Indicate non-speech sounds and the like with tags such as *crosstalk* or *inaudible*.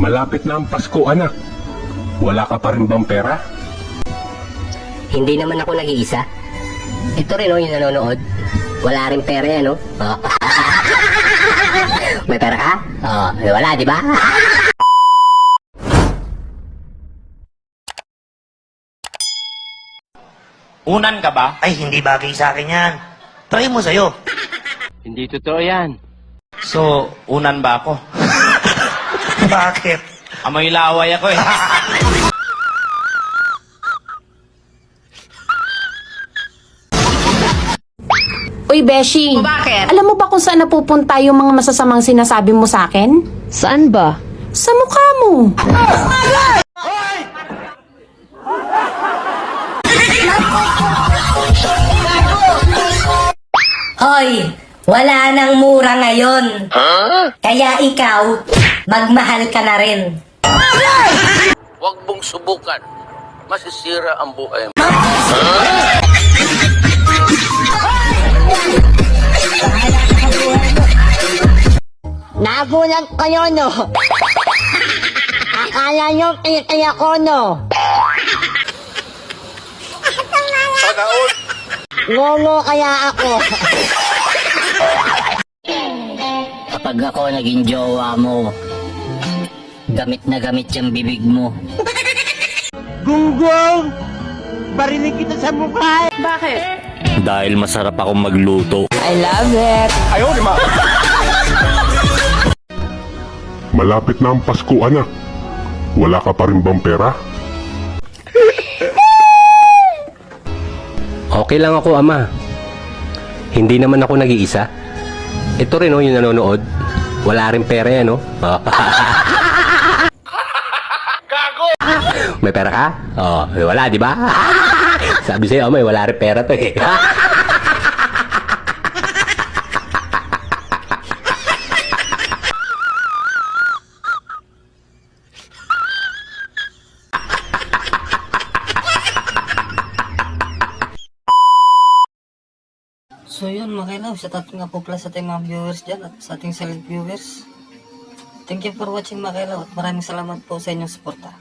Malapit na ang Pasko, anak. Wala ka pa rin bang pera? Hindi naman ako nag-iisa. Ito rin, oh, yung nanonood. Wala rin pera yan, oh. Oh. *laughs* May pera ka? Oh, wala, di ba? *laughs* Unan ka ba? Ay, hindi bagay sa akin yan. Try mo sa'yo. *laughs* Hindi totoo yan. So, unan ba ako? Bakit? Amoy laway ako eh. Uy, Beshi. Bakit? Alam mo ba kung saan napupunta yung mga masasamang sinasabi mo sa akin? Saan ba? Sa mukha mo. Hoy, wala nang mura ngayon. Kaya ikaw, magmahal ka na rin. Huwag mong subukan. Masisira ang buhay mo. Nagulat kayo, no? Akala nyo kaya ko, no? Ngomo kaya ako. Kapag ako naging jowa mo, gamit na gamit yung bibig mo. Bakit? Dahil masarap ako magluto. I love it. Malapit na ang Pasko, anak. Wala ka pa rin bang pera? Okay lang ako, ama. Hindi naman ako nag-iisa. Ito rin, oh, yung nanonood. Wala rin pera yan, oh. May pera ka? Oo, oh, wala, di ba? *laughs* Sabi sa'yo, may wala rin pera to eh. *laughs* So yun mga kailaw, sa tatlong nga po sa ating mga viewers dyan at sa ating silent viewers. Thank you for watching mga kailaw at maraming salamat po sa inyong suporta.